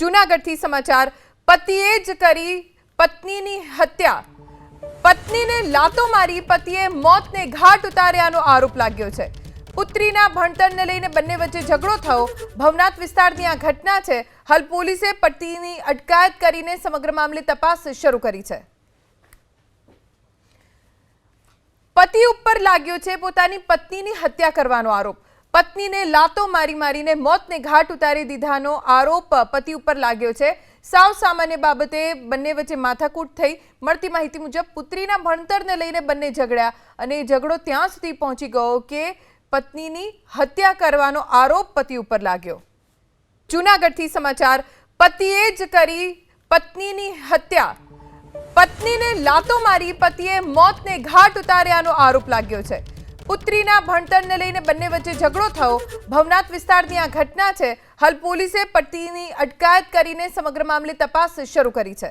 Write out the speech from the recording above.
જૂનાગઢથી સમાચાર, પતિએ જ કરી પત્નીની હત્યા. પત્નીને લાતો મારી, પતિએ મોતને ઘાટ ઉતાર્યાનો આરોપ લાગ્યો છે. પુત્રીના ભણતરને લઈને બંને વચ્ચે ઝઘડો થયો. ભવનાથ વિસ્તારની આ ઘટના છે. હાલ પોલીસે પતિની અટકાયત કરીને સમગ્ર મામલે તપાસ શરૂ કરી છે. પતિ ઉપર લાગ્યો છે પોતાની પત્નીની હત્યા કરવાનો આરોપ. પત્નીને લાતો મારી મારીને મોતને ઘાટ ઉતારી દીધાનો આરોપ પતિ ઉપર લાગ્યો છે. સાવ સામાન્ય બાબતે બંને વચ્ચે માથાકૂટ થઈ મળતી માહિતી મુજબ પુત્રીના ભણતરને લઈને બંને ઝઘડ્યા અને ઝઘડો ત્યાં સુધી પહોંચી ગયો કે પત્નીની હત્યા કરવાનો આરોપ પતિ ઉપર લાગ્યો. જૂનાગઢથી સમાચાર, પતિએ જ કરી પત્નીની હત્યા. પત્નીને લાતો મારી પતિએ મોતને ઘાટ ઉતાર્યાનો આરોપ લાગ્યો છે. પુત્રીના ભણતરને લઈને બંને વચ્ચે ઝઘડો થયો. ભવનાથ વિસ્તારની આ ઘટના છે. હાલ પોલીસે પતિની અટકાયત કરીને સમગ્ર મામલે તપાસ શરૂ કરી છે.